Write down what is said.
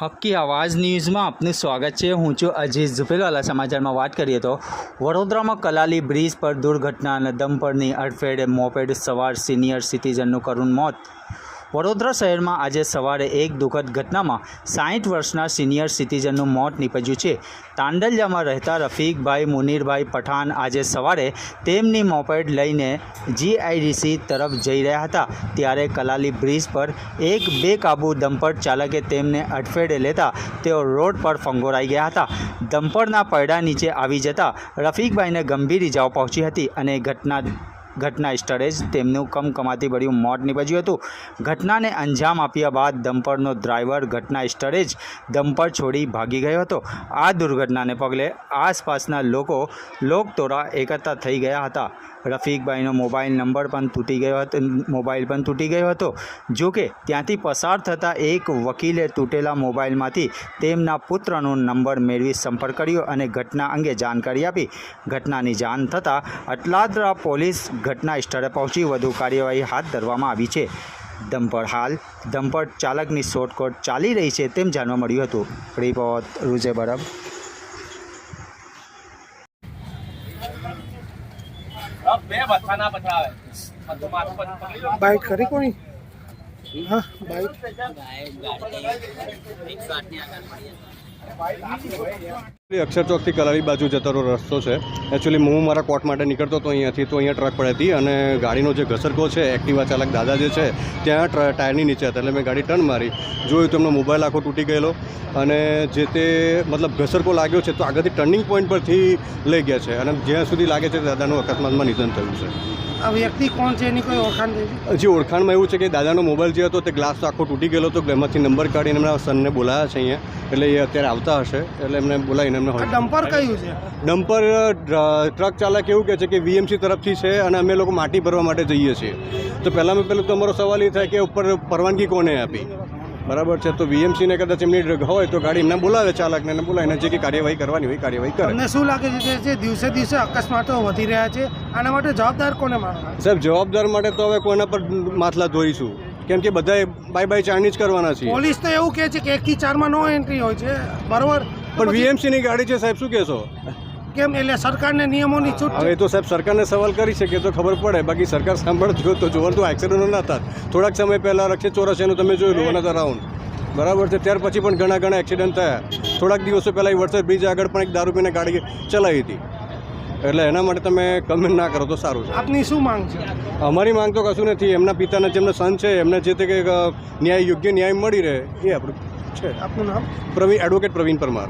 હક્કી આવાજ ન્યૂઝમાં આપનું સ્વાગત છે. હું છું અજીત ઝુફેલવાલા સમાચારમાં વાત કરીએ તો વડોદરામાં કલાલી બ્રિજ પર દુર્ઘટના અને દમપરની અડફેડે મોપેડ સવાર સિનિયર સિટીઝનનું કરુણ મોત વડોદરા શહેરમાં આજે સવારે એક દુઃખદ ઘટનામાં સાહીઠ વર્ષના સિનિયર સિટીઝનનું મોત નીપજ્યું છે. તાંડલિયામાં રહેતા રફીકભાઈ, મુનીરભાઈ પઠાણ આજે સવારે તેમની મોપેડ લઈને જીઆઈડીસી તરફ જઈ રહ્યા હતા. ત્યારે કલાલી બ્રિજ પર એક બેકાબુ દંપટ ચાલકે તેમને અડફેટે લેતા તેઓ રોડ પર ફંગોરાઈ ગયા હતા. ડમ્પરના પડદા નીચે આવી જતા રફીકભાઈને ગંભીર ઇજાઓ પહોંચી હતી અને ઘટના ઘટના સ્થળે જ તેમનું કમકમાતી ભર્યું મોત નીપજ્યું હતું. ઘટનાને અંજામ આપ્યા બાદ ડમ્પરનો ડ્રાઈવર ઘટના સ્થળે જ ડમ્પર છોડી ભાગી ગયો હતો. આ દુર્ઘટનાને પગલે આસપાસના લોકો લોકતોરા એકત્ર થઈ ગયા હતા. રફીકભાઈનો મોબાઈલ નંબર પણ તૂટી ગયો હતો, મોબાઈલ પણ તૂટી ગયો હતો. જો કે ત્યાંથી પસાર થતા એક વકીલે તૂટેલા મોબાઈલમાંથી તેમના પુત્રનો નંબર મેળવી સંપર્ક કર્યો અને ઘટના અંગે જાણકારી આપી. ઘટનાની જાણ થતાં અટલાદરા પોલીસ ઘટના સ્થળે પહોંચી વધુ કાર્યવાહી હાથ ધરવામાં આવી છે. ડમ્પર હાલ ડમ્પર ચાલકની શોર્ટકટ ચાલી રહી છે તેમ જાણવા મળ્યું હતું. રિપોર્ટ રૂજે બરફ. બાઇટ કરી કોની? હા બાઇટ અક્ષર ચોકથી કલારી બાજુ જતો રસ્તો છે. એકચ્યુઅલી હું મારા કોર્ટ માટે નીકળતો હતો અહીંયાથી તો અહીંયા ટ્રક પડી હતી અને ગાડીનો જે ઘસરકો છે એક્ટિવા ચાલક દાદા જે છે ત્યાં ટાયરની નીચે હતા. એટલે મેં ગાડી ટર્ન મારી જોયું તો એમનો મોબાઈલ આખો તૂટી ગયેલો અને જે તે મતલબ ઘસરકો લાગ્યો છે તો આગળથી ટર્નિંગ પોઈન્ટ પરથી લઈ ગયા છે. અને જ્યાં સુધી લાગે છે દાદાનું અકસ્માતમાં નિધન થયું છે. આ વ્યક્તિ કોણ છે એની કોઈ ઓળખાણ હજી ઓળખાણમાં એવું છે કે દાદાનો મોબાઈલ જે હતો તે ગ્લાસ તો આખો તૂટી ગયેલો હતો એમાંથી નંબર કાઢીને એમના સનને બોલાયા છે અહીંયા. એટલે એ અત્યારે આવતા હશે એટલે એમને બોલાવીને એમને ડમ્પર કયું છે? ડમ્પર ટ્રક ચાલક એવું કહે છે કે વીએમસી તરફથી છે અને અમે લોકો માટી ભરવા માટે જઈએ છીએ. તો પહેલાં પહેલું તો અમારો સવાલ એ થાય કે ઉપર પરવાનગી કોને આપી? બરાબર છે? તો વીએમસીને કદાચ એમની ડ્રગ હોય તો ગાડી એમને બોલાવે ચાલકને એને બોલાવીને જે કે કાર્યવાહી કરવાની હોય કાર્યવાહી કરે. તમને શું લાગે છે કે જે દિવસે દિવસે અકસ્માતો વધી રહ્યા છે? આના માટે જવાબદાર કોને માનવા? સાહેબ જવાબદાર માટે તો હવે કોના પર માથલા ધોઈશું. કેમ કે બધાએ બાય બાય ચારની જ કરવાના છે પોલીસ તો એવું કહે છે કે એકથી ચારમાં નો એન્ટ્રી હોય છે. બરોબર? પણ વીએમસીની ગાડી છે સાહેબ શું કહેશો? કેમ? એટલે સરકારને નિયમોની છૂટ હવે તો સાહેબ સરકારને સવાલ કરી શકે તો ખબર પડે. બાકી સરકાર સાંભળતી હોત તો જોવાનું તો એક્સિડન્ટો ના થાત થોડાક સમય પહેલાં રક્ષિત ચોરસિયાનું તમે જોયેલું અનધર રાઉન્ડ. બરાબર છે? ત્યાર પછી પણ ઘણા ઘણા એક્સિડન્ટ થયા. થોડાક દિવસો પહેલાં એ વરસાદ બ્રિજ આગળ પણ એક દારૂ પીને ગાડી ચલાવી હતી. એટલે એના માટે તમે કમેન્ટ ના કરો તો સારું છે. આપની શું માંગ છે? અમારી માંગ તો કશું નથી. એમના પિતાના જેમના સન છે એમને જે તે કંઈક ન્યાય યોગ્ય ન્યાય મળી રહે એ આપણું છે. આપનું નામ? પ્રવીણ એડવોકેટ પ્રવીણ પરમાર.